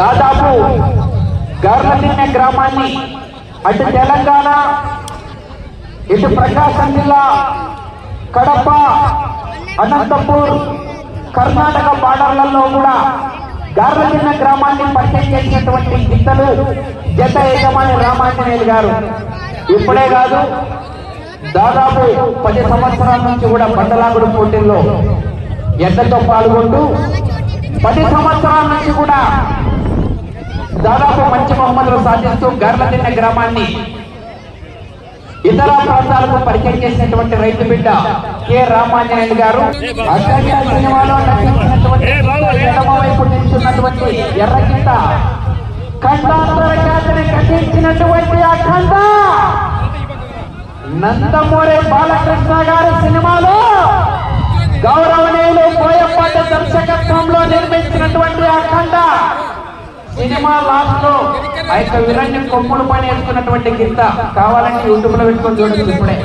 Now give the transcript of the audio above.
దాదాపు గర్లదిన్నె గ్రామాన్ని అటు తెలంగాణ ఇటు ప్రకాశం జిల్లా కడప అనంతపూర్ కర్ణాటక బార్డర్లలో కూడా గార్లదిన్న గ్రామాన్ని పరిచయం చేసినటువంటి గిత్తలు జత యజమాని రామాంజనేయులు గారు. ఇప్పుడే కాదు దాదాపు పది సంవత్సరాల నుంచి కూడా బండలాగుడు పోటీల్లో ఎద్దతో పాల్గొంటూ పది సంవత్సరాల నుంచి కూడా దాదాపు మంచి బహుమతులు సాధిస్తూ గర్లదిన్న గ్రామాన్ని ఇతర ప్రాంతాలకు పరిచయం చేసినటువంటి రైతు బిడ్డ కె. రామాంజనేయులు గారు. సినిమాలో నటించినటువంటి నిల్చున్నటువంటి కట్టించినటువంటి ఆ ఖండ. నందమూరి బాలకృష్ణ గారి సినిమాలో గౌరవనీయులు బోయపాటి దర్శకత్వంలో నిర్మించినటువంటి సినిమా లాస్ట్లో ఆ యొక్క విరాన్ని కొమ్ములు పని వేసుకున్నటువంటి గింత కావాలంటే యూట్యూబ్లో పెట్టుకొని చూడొచ్చు ఇప్పుడే.